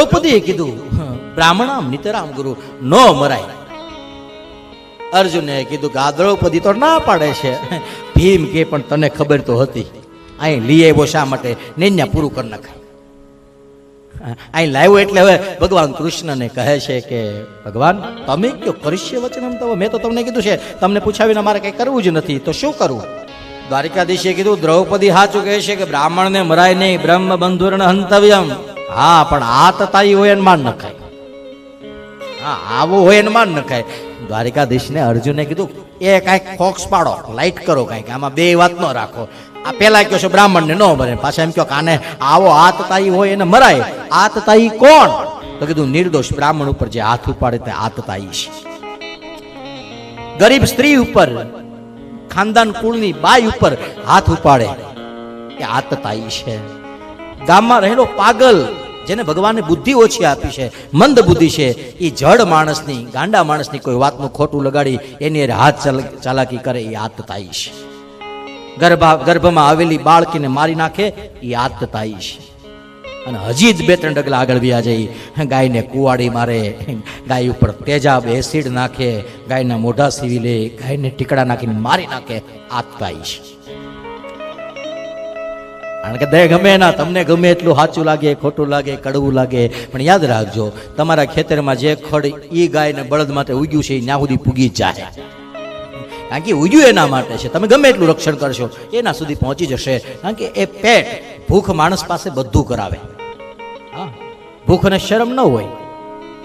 દ્રૌપદીએ કીધું, બ્રાહ્મણામ નિતરામ ગુરુ, નો મરાય. અર્જુને કીધું કે, આ દ્રૌપદી તો ના પાડે છે. ભીમ કે, પણ તને ખબર તો હતી. અહીં લઈ આવ્યો શા માટે? નેન્યા પૂરું કરી નાખાય અહીં લાવ્યો એટલે હવે ભગવાન કૃષ્ણને કહે છે કે, ભગવાન, તમે કયો કરશે વચન તો મેં તો તમને કીધું છે, તમને પૂછાવીને મારે કંઈ કરવું જ નથી, તો શું કરવું દ્વારિકાધીશે કીધું, દ્રૌપદી સાચું કહે છે કે, બ્રાહ્મણને મરાય નહીં બ્રહ્મ બંધુરણ હંતવ્યમ. હા, પણ આ તતાઈ હોય એને માન નખાય હા, આવું હોય એને માન નખાય દ્વારિકાધીશને અર્જુને કીધું, એ કાંઈક ફોક્સ પાડો, લાઈટ કરો કાંઈક, આમાં બે વાત ન રાખો. આ પેલા કહો છો, બ્રાહ્મણને ન મરે પાછા એમ કહો, કાને, આવો આતતાઈ હોય એને મરાય. આતતાઈ કોણ? તો કીધું, નિર્દોષ બ્રાહ્મણ ઉપર જે હાથ ઉપાડે તે આતતાઈ છે. ગરીબ સ્ત્રી ઉપર, ખાનદાન કુળની બાઈ ઉપર હાથ ઉપાડે એ આતતાઈ છે. ગામમાં રહેલો પાગલ જેને ભગવાને બુદ્ધિ ઓછી આપી છે, મંદ બુદ્ધિ છે એ જડ માણસની, ગાંડા માણસની કોઈ વાતનું ખોટું લગાડી એની હાથ ચાલ- ચાલાકી કરે એ આતતાઈ છે ગર્ભા, ગર્ભમાં આવેલી બાળકીને મારી નાખે એ આતતાઈ છે અને હજી જ બે ત્રણ ડગલા આગળ વ્યા જઈ ગાયને કુવાડી મારે, ગાય ઉપર તેજાબ, એસિડ નાખે, ગાયના મોઢા સીવી લે, ગાયને ટીકડા નાખીને મારી નાખે આતતાઈ છે કારણ કે દે ગમે ના, તમને ગમે એટલું સાચું લાગે, ખોટું લાગે, કડવું લાગે. પણ યાદ રાખજો, તમારા ખેતરમાં જે ખડ ઈ ગાય ને બળદ માટે ઉગ્યું છે એ ત્યાં સુધી પૂગી જાય. કારણ કે ઉગ્યું એના માટે છે. તમે ગમે એટલું રક્ષણ કરશો, એના સુધી પહોંચી જશે. કારણ કે એ પેટ ભૂખ માણસ પાસે બધું કરાવે. હા. ભૂખને શરમ ન હોય.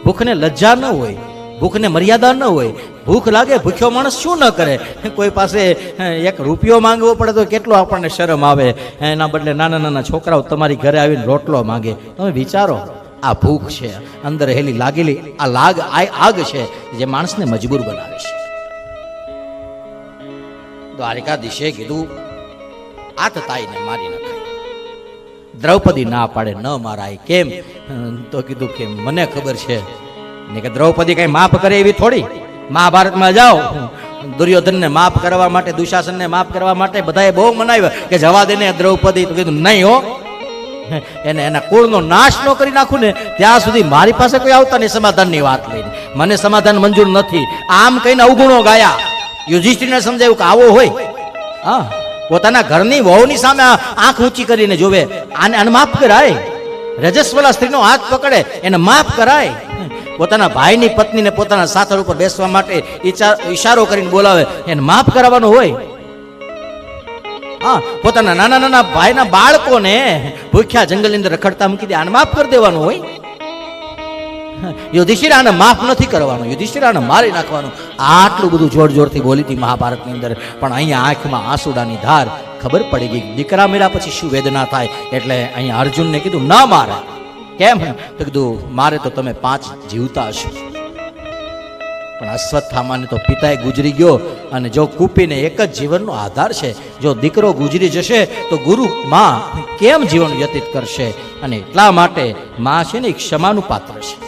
ભૂખને લજ્જા ન હોય. ભૂખને મર્યાદા ન હોય. ભૂખ લાગે, ભૂખ્યો માણસ શું ન કરે? કોઈ પાસે એક રૂપિયો માંગવો પડે તો કેટલો આપણને શરમ આવે? એના બદલે નાના નાના છોકરાઓ તમારી ઘરે આવીને રોટલો માંગે. તમે વિચારો, આ ભૂખ છે, અંદર રહેલી લાગેલી, આ લાગ, આ આગ છે, જે માણસને મજબૂર બનાવે છે. દ્વારિકાધીશે કીધું આતતાઈને મારી નાખાય. દ્રૌપદી ના પાડે ન મારાય. કેમ? તો કીધું કે, મને ખબર છે. ને કે દ્રૌપદી કઈ માફ કરે એવી થોડી? મહાભારતમાં જાઓ. દુર્યોધનને માફ કરવા માટે, દુશાસનને માફ કરવા માટે બધાએ બહુ મનાવ્યા કે જવા દેને દ્રૌપદી. તો કીધું, નહીં હો. એને, એના કુળનો નાશ ન કરી નાખું ને, ત્યાં સુધી મારી પાસે કોઈ આવતા નહીં, સમાધાનની વાત લઈને. મને સમાધાન મંજૂર નથી. આમ કહીને અવગુણો ગાયા. યુધિષ્ઠિરને સમજાયું કે આવો હોય. હા, પોતાના ઘરની વહુની સામે આંખ ઊંચી કરીને જોવે. આને આને માફ કરાય. રજસ્વલા સ્ત્રીનો હાથ પકડે, એને માફ કરાય. પોતાના ભાઈની પત્નીને પોતાના સાથળ ઉપર બેસવા માટે ઈશારો કરીને બોલાવે. એને માફ કરાવવાનો હોય. હા, પોતાના નાના નાના ભાઈના બાળકોને ભૂખ્યા જંગલની અંદર રખડતા મૂકી દે. આને માફ કરી દેવાનું હોય. યુધિષ્ઠિર આને માફ નથી કરવાનું. યુધિષ્ઠિર આને મારી નાખવાનું. આટલું બધું જોર જોરથી બોલી હતી મહાભારતની અંદર. પણ અહીંયા આંખમાં આંસુડાની ધાર ખબર પડી ગઈ. દીકરા મેળા પછી શું વેદના થાય? એટલે અહીંયા અર્જુનને કીધું, ના મારે. કેમ? તો કીધું, મારે તો તમે પાંચ જીવતા હશો. પણ અશ્વત્થામાને તો પિતાએ ગુજરી ગયો અને જો કુપીને એક જ જીવનનો આધાર છે, જો દીકરો ગુજરી જશે, તો ગુરુ માં કેમ જીવન વ્યતીત કરશે? અને એટલા માટે માં છે ને ક્ષમાનું પાત્ર છે.